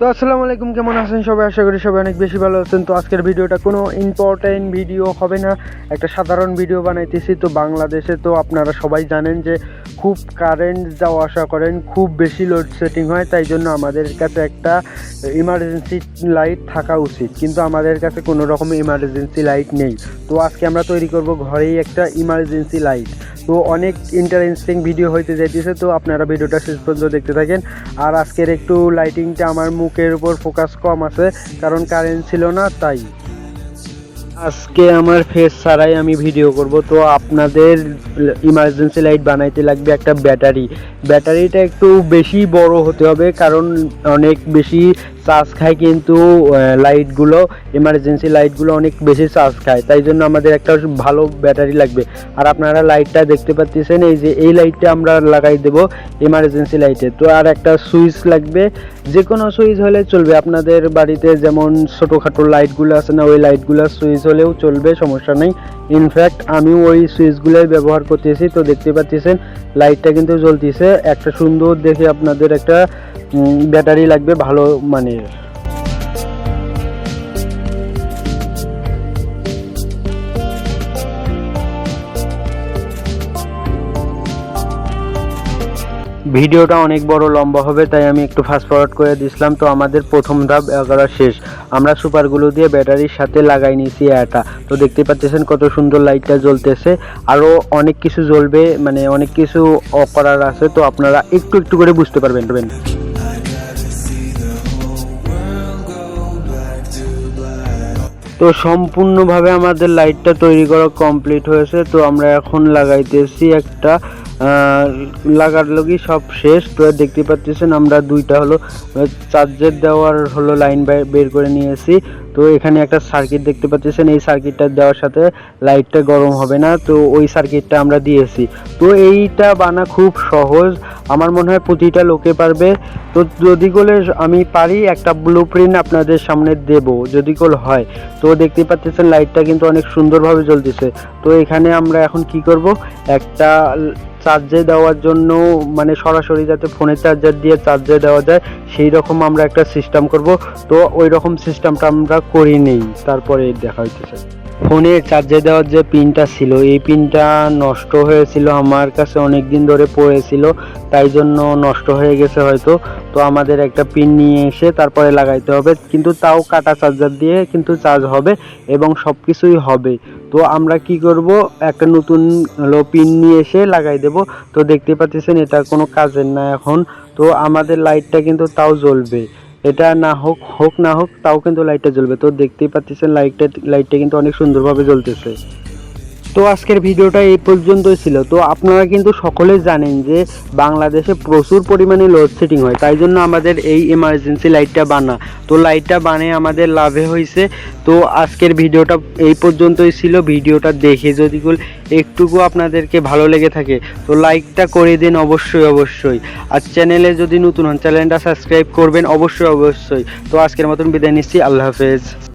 তো আসসালামু আলাইকুম, কেমন আছেন সবাই? আশা করি সবাই অনেক বেশি ভালো আছেন। তো আজকের ভিডিওটা কোনো ইম্পর্টেন্ট ভিডিও হবে না। একটা সাধারণ ভিডিও বানাইতেছি। তো বাংলাদেশে তো আপনারা সবাই জানেন যে খুব কারেন্ট যাওয়া আসা করেন, খুব বেশি লোড সেটিং হয়। তাই জন্য আমাদের কাছে একটা ইমার্জেন্সি লাইট থাকা উচিত। কিন্তু আমাদের কাছে কোনো রকম ইমার্জেন্সি লাইট নেই। তো আজকে আমরা তৈরি করব ঘরেই একটা ইমার্জেন্সি লাইট তো অনেক ইন্টারেস্টিং ভিডিও হইতে যাইতেছে। তো আপনারা ভিডিওটা শেষ পর্যন্ত দেখতে থাকেন। আর আজকের একটু লাইটিংটা আমার মুখের উপর ফোকাস কম আছে, কারণ কারেন্ট ছিল না, তাই। আজকে আমার ফেস ছাড়াই আমি ভিডিও করব। তো আপনাদের ইমার্জেন্সি লাইট বানাইতে লাগবে একটা ব্যাটারি ব্যাটারিটা একটু বেশি বড় হতে হবে, কারণ অনেক বেশি চার্জ খায় কিন্তু লাইটগুলো এমার্জেন্সি লাইটগুলো অনেক বেশি চার্জ খায়। তাই জন্য আমাদের একটা ভালো ব্যাটারি লাগবে। আর আপনারা লাইটটা দেখতে পাচ্ছেন, এই যে এই লাইটটা আমরা লাগাই দেব এমার্জেন্সি লাইটে তো আর একটা সুইচ লাগবে যে কোনো সুইচ হলে চলবে। আপনাদের বাড়িতে যেমন ছোটোখাটো লাইটগুলো আছে না, ওই লাইটগুলোর সুইচ হলেও চলবে, সমস্যা নেই। ইনফ্যাক্ট আমি ওই সুইচগুলোই ব্যবহার করতেছি। তো দেখতে পাচ্ছেন লাইটটা কিন্তু জ্বলতেছে। একটা সুন্দর দেখে আপনাদের একটা ব্যাটারি লাগবে ভালো মানের। ভিডিওটা অনেক বড় লম্বা হবে, তাই আমি একটু ফাস্ট ফরওয়ার্ড করে দিছিলাম তো আমাদের প্রথম ধাপ করা শেষ। আমরা সুপারগুলো দিয়ে ব্যাটারির সাথে লাগাই নিয়েছি এটা তো দেখতে পাচ্ছেন কত সুন্দর লাইটটা জ্বলতেছে। আরও অনেক কিছু জ্বলবে মানে অনেক কিছু করার আছে। তো আপনারা একটু একটু করে বুঝতে পারবেন। তো সম্পূর্ণভাবে আমাদের লাইটটা তৈরি করা কমপ্লিট হয়েছে তো আমরা এখন লাগাইতেছি একটা লাগার লগি সব শেষ। তো দেখতে পাচ্ছেন আমরা দুইটা হলো চার্জের দেওয়ার হলো লাইন বের করে নিয়েছি। তো এখানে একটা সার্কিট দেখতে পাচ্ছেন এই সার্কিটটা দেওয়ার সাথে লাইটটা গরম হবে না। তো ওই সার্কিটটা আমরা দিয়েছি। তো এইটা বানা খুব সহজ। আমার মনে হয় প্রতিটা লোকে পারবে। তো যদি করে আমি পারি, একটা ব্লু প্রিন্ট আপনাদের সামনে দেব, যদি কোল হয়। তো দেখতে পাচ্ছেন লাইটটা কিন্তু অনেক সুন্দরভাবে জ্বলতেছে। তো এখানে আমরা এখন কি করব? একটা চার্জে দেওয়ার জন্য মানে সরাসরি যাতে ফোনের চার্জার দিয়ে চার্জে দেওয়া যায়, সেই রকম আমরা একটা সিস্টেম করব। তো ওই রকম সিস্টেমটা আমরা করি নেই। তারপরে দেখা হইতেছে। ফোনে চার্জে দেওয়ার যে পিনটা ছিল, এই পিনটা নষ্ট হয়েছিল, আমার কাছে অনেক দিন ধরে পড়েছিল, তাই জন্য নষ্ট হয়ে গেছে হয়তো। তো আমাদের একটা পিন নিয়ে এসে তারপরে লাগাইতে হবে। কিন্তু তাও কাটা চার্জার দিয়ে কিন্তু চার্জ হবে এবং সব কিছুই হবে। তো আমরা কি করব? একটা নতুন হলো পিন নিয়ে এসে লাগাই দেব। তো দেখতে পাচ্ছেন, এটা কোনো কাজের না এখন। তো আমাদের লাইটটা কিন্তু তাও জ্বলবে। এটা না হোক হোক না হোক, তাও কিন্তু লাইটটা জ্বলবে। তো দেখতেই পাচ্ছেন, লাইটটা লাইটটা কিন্তু অনেক সুন্দরভাবে জ্বলতেছে। তো আজকের ভিডিওটা এই পর্যন্তই ছিল। তো আপনারা কিন্তু সকলে জানেন যে বাংলাদেশে প্রচুর পরিমাণে লোডশেডিং হয়, তাই জন্য আমাদের এই এমার্জেন্সি লাইটটা বানা। তো লাইটটা বানিয়ে আমাদের লাভে হয়েছে তো আজকের ভিডিওটা এই পর্যন্তই ছিল। ভিডিওটা দেখে যদি একটুকু আপনাদেরকে ভালো লেগে থাকে, তো লাইকটা করে দিন অবশ্যই অবশ্যই। আর চ্যানেলে যদি নতুন হন চ্যানেলটা সাবস্ক্রাইব করবেন অবশ্যই অবশ্যই। তো আজকের মতন বিদায় নিচ্ছি। আল্লাহ হাফেজ।